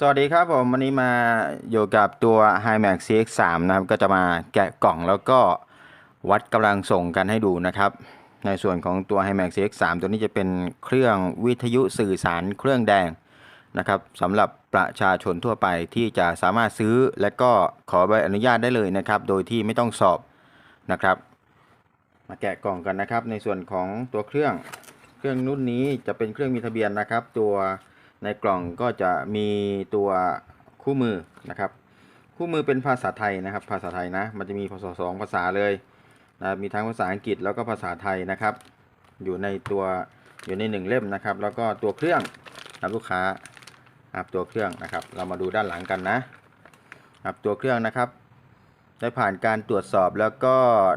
สวัสดีครับผมวันนี้มาอยู่กับตัว HiMax CX3 นะครับ ก็จะมาแกะกล่องแล้วก็วัดกำลังส่งกันให้ดูนะครับ ในส่วนของตัว HiMax CX3 ตัวนี้จะเป็นเครื่องวิทยุสื่อสารเครื่องแดงนะครับสำหรับประชาชนทั่วไปที่จะสามารถซื้อ และก็ขอใบอนุญาตได้เลยนะครับ โดยที่ไม่ต้องสอบนะครับ มาแกะกล่องกันนะครับ ในส่วนของตัวเครื่องเครื่องรุ่นนี้จะเป็นเครื่องมีทะเบียนนะครับ ตัว ในกล่องก็จะมีตัวคู่มือนะครับ คู่มือเป็นภาษาไทยนะครับ ภาษาไทยนะ มันจะมีภาษาสองภาษาเลยนะมีทั้งภาษาอังกฤษแล้วก็ภาษาไทยนะครับ อยู่ในตัวอยู่ในหนึ่งเล่มนะครับ แล้วก็ตัวเครื่องครับลูกค้าครับตัวเครื่องนะครับ เรามาดูด้านหลังกันนะครับตัวเครื่องนะครับ ได้ผ่านการตรวจสอบแล้วก็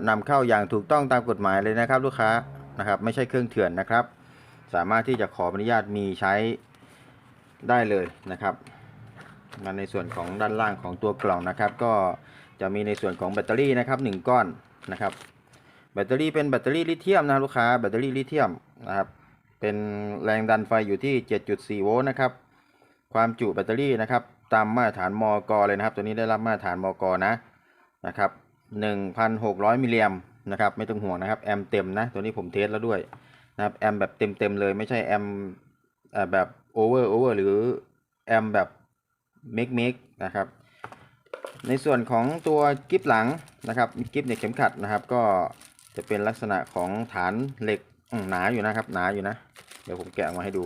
นำเข้าอย่างถูกต้องตามกฎหมายเลยนะครับ ลูกค้านะครับ ไม่ใช่เครื่องเถื่อนนะครับ สามารถที่จะขออนุญาตมีใช้ ได้เลยนะครับมาในส่วนของด้านล่างของตัวกล่องนะครับ ก็จะมีในส่วนของแบตเตอรี่นะครับ 1 ก้อนนะครับ แบตเตอรี่เป็นแบตเตอรี่ลิเธียมนะครับลูกค้าแบตเตอรี่ลิเธียมนะครับ เป็นแรงดันไฟอยู่ที่ 7.4 โวลต์นะครับ ความจุแบตเตอรี่นะครับ ตามมาตรฐานมกเลยนะครับ ตัวนี้ได้รับมาตรฐานมกนะนะครับ1,600มิลลิแอมนะครับ ไม่ต้องห่วงนะครับแอมเต็มนะ ตัวนี้ผมเทสแล้วด้วยนะครับแอมแบบเต็มๆเลยไม่ใช่แอม แบบโอเวอร์โอเวอร์หรือแอมแบบเมกเมกนะครับ ในส่วนของตัวกิฟหลังนะครับกิฟเนี่ยเข็มขัดนะครับ ก็จะเป็นลักษณะของฐานเหล็กหนาอยู่นะครับ หนาอยู่นะ เดี๋ยวผมแกะออกมาให้ดู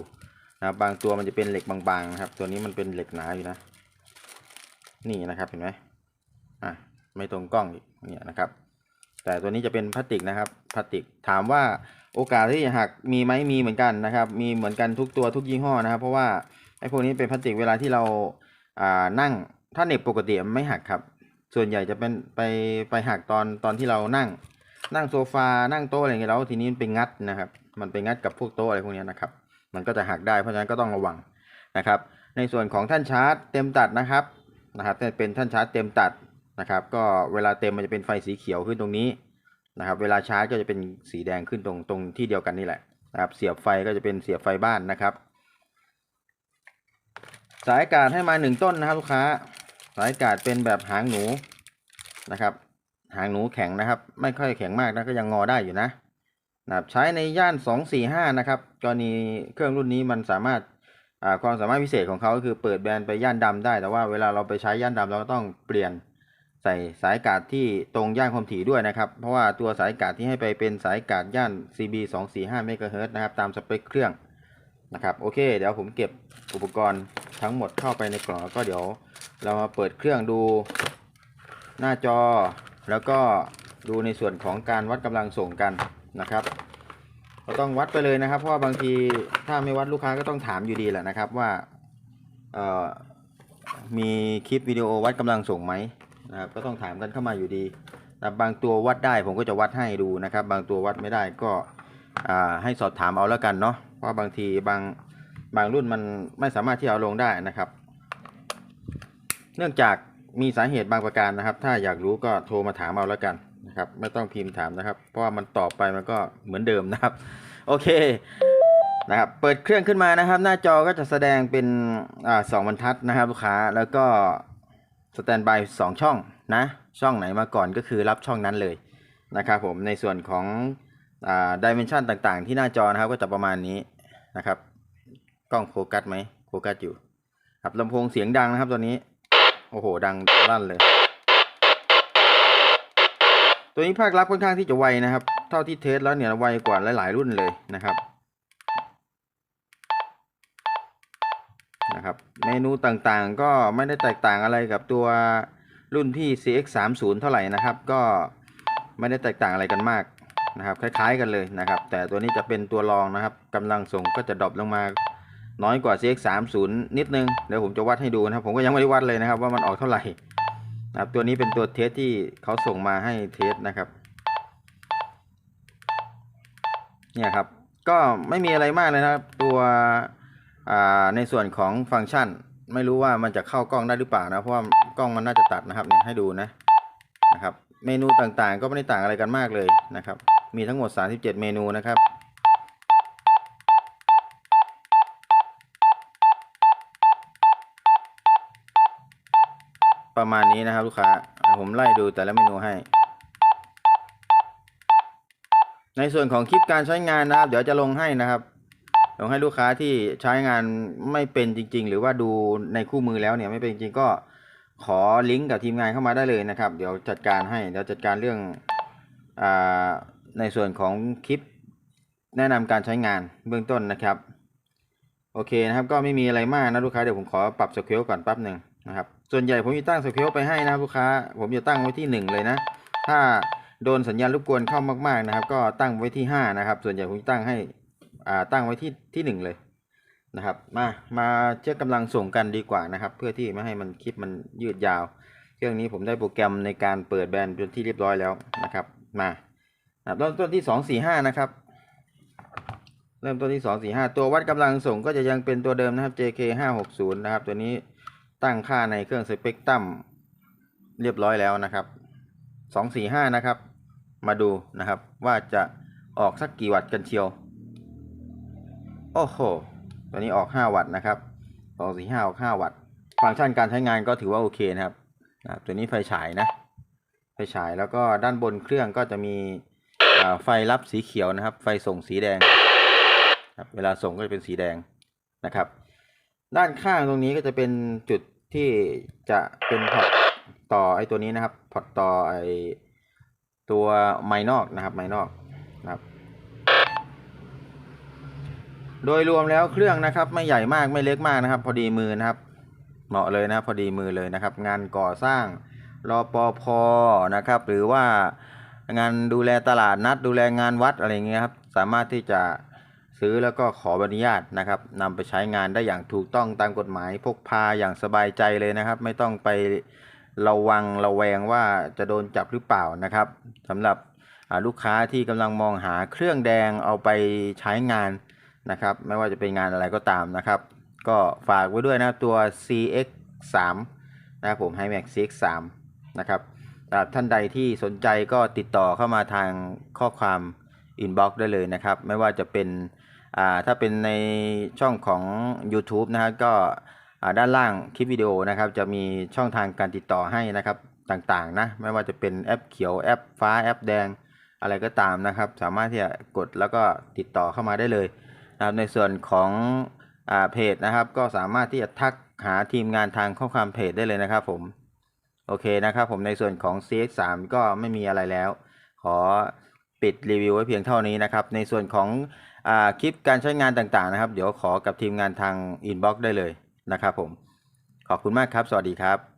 นะครับบางตัวมันจะเป็นเหล็กบางๆนะครับ ตัวนี้มันเป็นเหล็กหนาอยู่นะ นี่นะครับเห็นไหมอะไม่ตรงกล้องอีกเนี่ยนะครับ แต่ตัวนี้จะเป็นพลาสติกนะครับพลาสติกถามว่า โอกาสที่จะหักมีไหมมีเหมือนกันนะครับ มีเหมือนกันทุกตัวทุกยี่ห้อนะครับ เพราะว่าไอ้พวกนี้เป็นพลาสติกเวลาที่เราอ่านั่งถ้าเน็บปกติมันไม่หักครับ ส่วนใหญ่จะเป็นไปไปหักตอนตอนที่เรานั่ง นั่งโซฟานั่งโต๊ะอะไรเงี้ยแล้วทีนี้มันไปงัดนะครับ มันไปงัดกับพวกโต๊ะอะไรพวกนี้นะครับ มันก็จะหักได้เพราะฉะนั้นก็ต้องระวังนะครับ ในส่วนของท่านชาร์จเต็มตัดนะครับนะครับเป็นท่านชาร์จเต็มตัดนะครับ ก็เวลาเต็มมันจะเป็นไฟสีเขียวขึ้นตรงนี้ นะครับ เวลาชาร์จก็จะเป็นสีแดงขึ้นตรงตรงที่เดียวกันนี่แหละนะครับ เสียบไฟก็จะเป็นเสียบไฟบ้านนะครับ สายอากาศให้มาหนึ่งต้นนะครับลูกค้า สายอากาศเป็นแบบหางหนูนะครับ หางหนูแข็งนะครับ ไม่ค่อยแข็งมากนะก็ยังงอได้อยู่นะนะครับใช้ในย่าน 245 นะครับกรณีเครื่องรุ่นนี้มันสามารถอ่าความสามารถพิเศษของเขาก็คือเปิดแบรนด์ไปย่านดำได้ แต่ว่าเวลาเราไปใช้ย่านดำเราก็ต้องเปลี่ยน ใส่สายกาศที่ตรงย่านความถี่ด้วยนะครับ เพราะว่าตัวสายกาศที่ให้ไปเป็นสายกาศย่าน CB 245 MHz นะครับ ตามสเปคเครื่องนะครับโอเค เดี๋ยวผมเก็บอุปกรณ์ทั้งหมดเข้าไปในกล่องแล้วก็เดี๋ยวเรามาเปิดเครื่องดูหน้าจอ แล้วก็ดูในส่วนของการวัดกำลังส่งกันนะครับก็ต้องวัดไปเลยนะครับ เพราะว่าบางทีถ้าไม่วัดลูกค้าก็ต้องถามอยู่ดีแหละนะครับว่าเอ่อมีคลิปวิดีโอวัดกำลังส่งไหม นะครับก็ต้องถามกันเข้ามาอยู่ดีนะบางตัววัดได้ผมก็จะวัดให้ดูนะครับ บางตัววัดไม่ได้ก็ให้สอบถามเอาแล้วกันเนาะเพราะบางทีบางบางรุ่นมันไม่สามารถที่เอาลงได้นะครับ เนื่องจากมีสาเหตุบางประการนะครับ ถ้าอยากรู้ก็โทรมาถามเอาแล้วกันนะครับ ไม่ต้องพิมพ์ถามนะครับ เพราะว่ามันตอบไปมันก็เหมือนเดิมนะครับ โอเคนะครับ เปิดเครื่องขึ้นมานะครับ หน้าจอก็จะแสดงเป็นอ่าสองบรรทัดนะครับลูกค้าแล้วก็ สแตนบายสองช่องนะ ช่องไหนมาก่อนก็คือรับช่องนั้นเลยนะครับผมในส่วนของดิเมนชันต่างๆ ที่หน้าจอนะครับก็จะประมาณนี้นะครับ กล้องโฟกัสไหมโฟกัสอยู่ครับลำโพงเสียงดังนะครับตัวนี้ โอ้โห ดังลั่นเลย ตัวนี้ภาครับค่อนข้างที่จะไวนะครับ เท่าที่เทสแล้วเนี่ยไวกว่าหลายๆรุ่นเลยนะครับ นะครับ เมนูต่างๆก็ไม่ได้แตกต่างอะไรกับตัวรุ่นพี่ CX30 เท่าไหร่นะครับ ก็ไม่ได้แตกต่างอะไรกันมากนะครับ คล้าย ๆ กันเลยนะครับ แต่ตัวนี้จะเป็นตัวรองนะครับกำลังส่งก็จะดรอปลงมาน้อยกว่า CX30 นิดนึง เดี๋ยวผมจะวัดให้ดูนะครับ ผมก็ยังไม่ได้วัดเลยนะครับ ว่ามันออกเท่าไหร่นะครับตัวนี้เป็นตัวเทสที่เขาส่งมาให้เทสนะครับเนี่ยครับ ก็ไม่มีอะไรมากเลยนะครับ ตัว ในส่วนของฟังก์ชัน ไม่รู้ว่ามันจะเข้ากล้องได้หรือเปล่านะ เพราะว่ากล้องมันน่าจะตัดนะครับเนี่ยให้ดูนะนะครับ เมนูต่างๆ ก็ไม่ได้ต่างอะไรกันมากเลยนะครับ มีทั้งหมด 37 เมนูนะครับประมาณนี้นะครับลูกค้า ผมไล่ดูแต่ละเมนูให้ ในส่วนของคลิปการใช้งานนะครับ เดี๋ยวจะลงให้นะครับ ลงให้ลูกค้าที่ใช้งานไม่เป็นจริง ๆ หรือว่าดูในคู่มือแล้วเนี่ยไม่เป็นจริงก็ขอลิงก์กับทีมงานเข้ามาได้เลยนะครับ เดี๋ยวจัดการให้เดี๋ยวจัดการเรื่องอในส่วนของคลิปแนะนำการใช้งานเบื้องต้นนะครับ โอเคนะครับก็ไม่มีอะไรมากนะลูกค้าเดี๋ยวผมขอปรับสเกลก่อนแป๊บหนึ่งนะครับส่วนใหญ่ผมจะตั้งสเกลไปให้นะลูกค้า ผมจะตั้งไว้ที่หนึ่งเลยนะ ถ้าโดนสัญญาณรบกวนเข้ามากๆนะครับ ก็ตั้งไว้ที่ห้านะครับส่วนใหญ่ผมจะตั้งให้ อ่าตั้งไว้ที่ที่หนึ่งเลยนะครับ มามาเช็คกำลังส่งกันดีกว่านะครับ เพื่อที่ไม่ให้มันคลิปมันยืดยาว เครื่องนี้ผมได้โปรแกรมในการเปิดแบรนด์เป็นที่เรียบร้อยแล้วนะครับ มาเริ่มต้นที่สองสี่ห้านะครับ เริ่มต้นที่สองสี่ห้าตัววัดกำลังส่งก็จะยังเป็นตัวเดิมนะครับ JK ห้าหกศูนย์นะครับ ตัวนี้ตั้งค่าในเครื่องสเปกตรัมเรียบร้อยแล้วนะครับสองสี่ห้านะครับ มาดูนะครับว่าจะออกสักกี่วัตต์กันเชียว โอ้โห ตัวนี้ออก 5 วัตต์นะครับสองสี่ห้าออก5วัตต์ ฟังก์ชันการใช้งานก็ถือว่าโอเคนะครับนะตัวนี้ไฟฉายนะ ไฟฉายแล้วก็ด้านบนเครื่องก็จะมีไฟรับสีเขียวนะครับ ไฟส่งสีแดงครับเวลาส่งก็จะเป็นสีแดงนะครับ ด้านข้างตรงนี้ก็จะเป็นจุดที่จะเป็นพอร์ตต่อไอ้ตัวนี้นะครับ พอร์ตต่อไอ้ตัวไมค์นอกนะครับ ไมค์นอกนะครับ โดยรวมแล้วเครื่องนะครับไม่ใหญ่มากไม่เล็กมากนะครับ พอดีมือนะครับ เหมาะเลยนะพอดีมือเลยนะครับ งานก่อสร้างรอปพนะครับ หรือว่างานดูแลตลาดนัด ดูแลงานวัดอะไรเงี้ยครับ สามารถที่จะซื้อแล้วก็ขออนุญาตนะครับนำไปใช้งานได้อย่างถูกต้องตามกฎหมายพกพาอย่างสบายใจเลยนะครับ ไม่ต้องไประวังระแวงว่าจะโดนจับหรือเปล่านะครับสำหรับลูกค้าที่กำลังมองหาเครื่องแดงเอาไปใช้งาน นะครับ ไม่ว่าจะเป็นงานอะไรก็ตามนะครับ ก็ฝากไว้ด้วยนะตัว CX 3นะครับผม HiMax CX 3นะครับท่านใดที่สนใจก็ติดต่อเข้ามาทางข้อความ inbox ได้เลยนะครับ ไม่ว่าจะเป็นอ่าถ้าเป็นในช่องของ YouTube นะครับก็ด้านล่างคลิปวิดีโอนะครับ จะมีช่องทางการติดต่อให้นะครับต่างๆนะไม่ว่าจะเป็นแอปเขียวแอปฟ้าแอปแดงอะไรก็ตามนะครับ สามารถที่จะกดแล้วก็ติดต่อเข้ามาได้เลย นะครับในส่วนของอ่าเพจนะครับ ก็สามารถที่จะทักหาทีมงานทางข้อความเพจได้เลยนะครับผมโอเคนะครับผมในส่วนของ CX3 ก็ไม่มีอะไรแล้ว ขอปิดรีวิวไว้เพียงเท่านี้นะครับ ในส่วนของอาคลิปการใช้งานต่างๆนะครับ เดี๋ยวขอกับทีมงานทาง inbox ได้เลยนะครับผม ขอบคุณมากครับ สวัสดีครับ